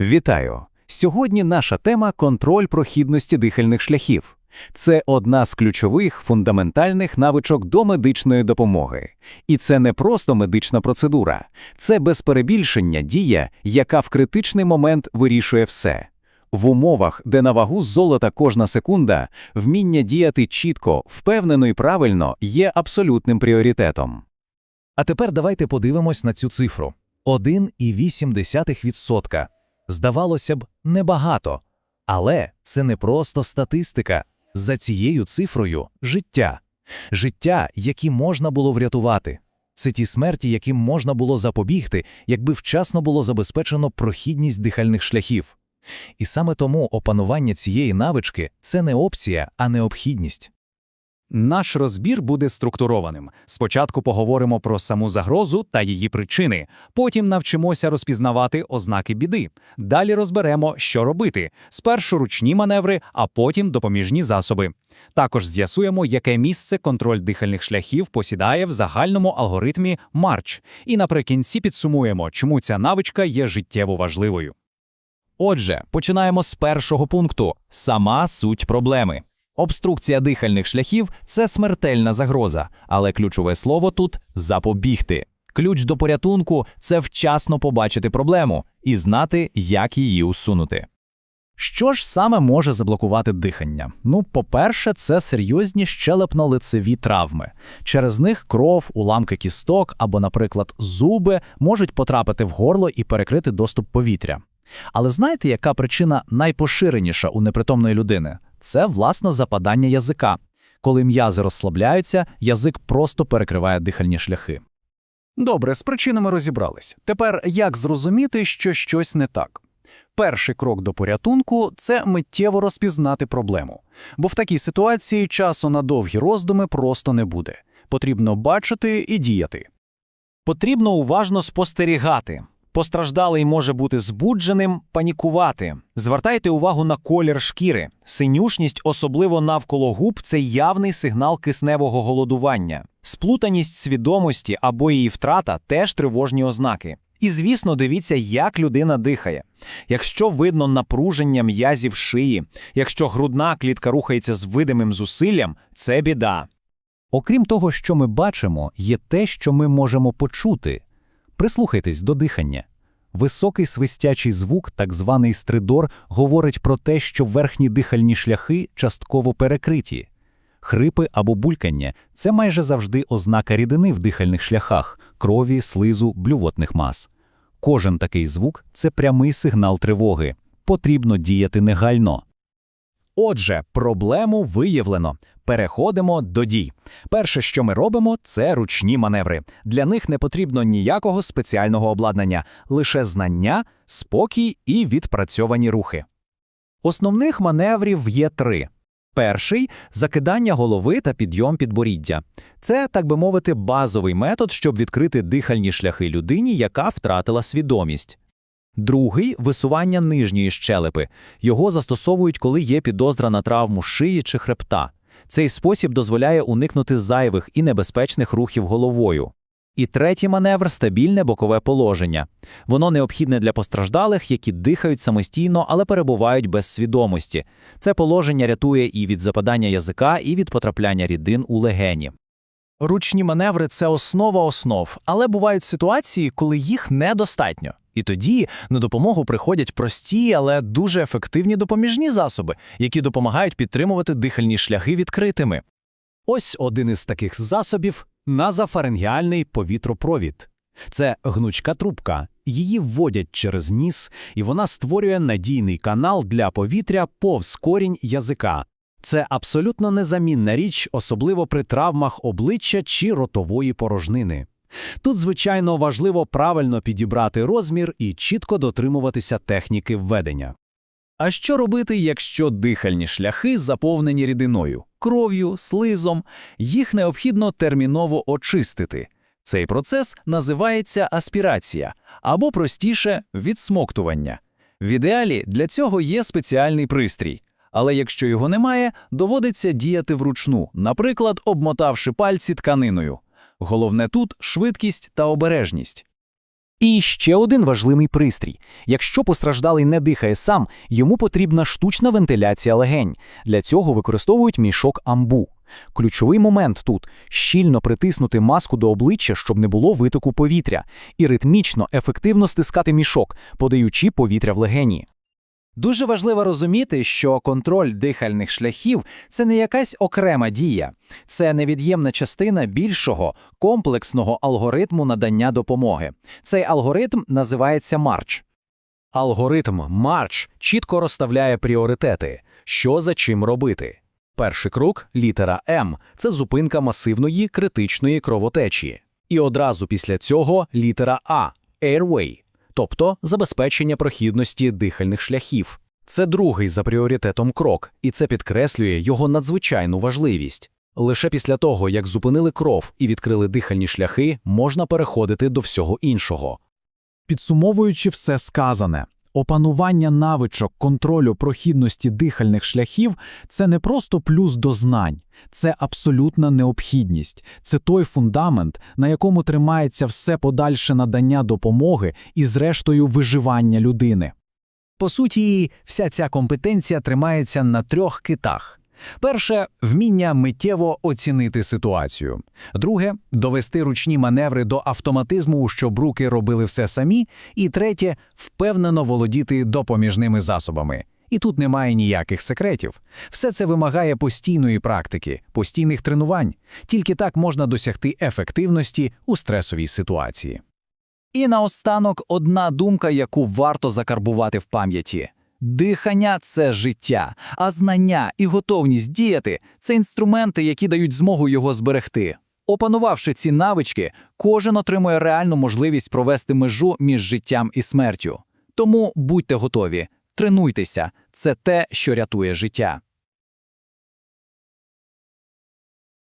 Вітаю! Сьогодні наша тема контроль прохідності дихальних шляхів. Це одна з ключових фундаментальних навичок до медичної допомоги. І це не просто медична процедура, це без перебільшення дія, яка в критичний момент вирішує все. В умовах, де на вагу золота кожна секунда, вміння діяти чітко, впевнено і правильно є абсолютним пріоритетом. А тепер давайте подивимось на цю цифру: 1,8%. Здавалося б, небагато. Але це не просто статистика. За цією цифрою життя. Життя, які можна було врятувати. Це ті смерті, яким можна було запобігти, якби вчасно було забезпечено прохідність дихальних шляхів. І саме тому опанування цієї навички це не опція, а необхідність. Наш розбір буде структурованим. Спочатку поговоримо про саму загрозу та її причини, потім навчимося розпізнавати ознаки біди. Далі розберемо, що робити: спершу ручні маневри, а потім допоміжні засоби. Також з'ясуємо, яке місце контроль дихальних шляхів посідає в загальному алгоритмі Марч. І наприкінці підсумуємо, чому ця навичка є життєво важливою. Отже, починаємо з першого пункту сама суть проблеми. Обструкція дихальних шляхів це смертельна загроза, але ключове слово тут запобігти. Ключ до порятунку це вчасно побачити проблему і знати, як її усунути. Що ж саме може заблокувати дихання? Ну, по-перше, це серйозні щелепно-лицеві травми. Через них кров, уламки кісток або, наприклад, зуби можуть потрапити в горло і перекрити доступ повітря. Але знаєте, яка причина найпоширеніша у непритомної людини? Це власно западання язика. Коли м'язи розслабляються, язик просто перекриває дихальні шляхи. Добре, з причинами розібрались. Тепер як зрозуміти, що щось не так? Перший крок до порятунку це миттєво розпізнати проблему. Бо в такій ситуації часу на довгі роздуми просто не буде. Потрібно бачити і діяти. Потрібно уважно спостерігати. Постраждалий може бути збудженим, панікувати. Звертайте увагу на колір шкіри. Синюшність, особливо навколо губ, це явний сигнал кисневого голодування. Сплутаність свідомості або її втрата теж тривожні ознаки. І, звісно, дивіться, як людина дихає. Якщо видно напруження м'язів шиї, якщо грудна клітка рухається з видимим зусиллям, це біда. Окрім того, що ми бачимо, є те, що ми можемо почути. Прислухайтесь до дихання. Високий свистячий звук, так званий стридор, говорить про те, що верхні дихальні шляхи частково перекриті. Хрипи або булькання це майже завжди ознака рідини в дихальних шляхах, крові, слизу, блювотних мас. Кожен такий звук це прямий сигнал тривоги. Потрібно діяти негайно. Отже, проблему виявлено. Переходимо до дій. Перше, що ми робимо, це ручні маневри. Для них не потрібно ніякого спеціального обладнання, лише знання, спокій і відпрацьовані рухи. Основних маневрів є три. Перший закидання голови та підйом підборіддя. Це, так би мовити, базовий метод, щоб відкрити дихальні шляхи людині, яка втратила свідомість. Другий висування нижньої щелепи. Його застосовують, коли є підозра на травму шиї чи хребта. Цей спосіб дозволяє уникнути зайвих і небезпечних рухів головою. І третій маневр стабільне бокове положення. Воно необхідне для постраждалих, які дихають самостійно, але перебувають без свідомості. Це положення рятує і від западання язика, і від потрапляння рідин у легені. Ручні маневри це основа основ, але бувають ситуації, коли їх недостатньо. І тоді на допомогу приходять прості, але дуже ефективні допоміжні засоби, які допомагають підтримувати дихальні шляхи відкритими. Ось один із таких засобів назофарингіальний повітропровід. Це гнучка трубка. Її вводять через ніс, і вона створює надійний канал для повітря повз корінь язика. Це абсолютно незамінна річ, особливо при травмах обличчя чи ротової порожнини. Тут, звичайно, важливо правильно підібрати розмір і чітко дотримуватися техніки введення. А що робити, якщо дихальні шляхи заповнені рідиною, кров'ю, слизом, їх необхідно терміново очистити. Цей процес називається аспірація або простіше відсмоктування. В ідеалі для цього є спеціальний пристрій. Але якщо його немає, доводиться діяти вручну, наприклад, обмотавши пальці тканиною. Головне тут швидкість та обережність. І ще один важливий пристрій. Якщо постраждалий не дихає сам, йому потрібна штучна вентиляція легень. Для цього використовують мішок амбу. Ключовий момент тут щільно притиснути маску до обличчя, щоб не було витоку повітря, і ритмічно, ефективно стискати мішок, подаючи повітря в легені. Дуже важливо розуміти, що контроль дихальних шляхів це не якась окрема дія, це невід'ємна частина більшого комплексного алгоритму надання допомоги. Цей алгоритм називається марч. Алгоритм Марч чітко розставляє пріоритети, що за чим робити. Перший крок літера М це зупинка масивної критичної кровотечі. І одразу після цього літера А Airway, тобто забезпечення прохідності дихальних шляхів. Це другий за пріоритетом крок, і це підкреслює його надзвичайну важливість. Лише після того, як зупинили кров і відкрили дихальні шляхи, можна переходити до всього іншого. Підсумовуючи все сказане, опанування навичок контролю прохідності дихальних шляхів це не просто плюс до знань, це абсолютна необхідність, це той фундамент, на якому тримається все подальше надання допомоги і, зрештою, виживання людини. По суті, вся ця компетенція тримається на трьох китах. Перше вміння миттєво оцінити ситуацію. Друге довести ручні маневри до автоматизму, щоб руки робили все самі. І третє впевнено володіти допоміжними засобами. І тут немає ніяких секретів. Все це вимагає постійної практики, постійних тренувань. Тільки так можна досягти ефективності у стресовій ситуації. І наостанок одна думка, яку варто закарбувати в пам'яті. Дихання це життя, а знання і готовність діяти це інструменти, які дають змогу його зберегти. Опанувавши ці навички, кожен отримує реальну можливість провести межу між життям і смертю. Тому будьте готові, тренуйтеся, це те, що рятує життя.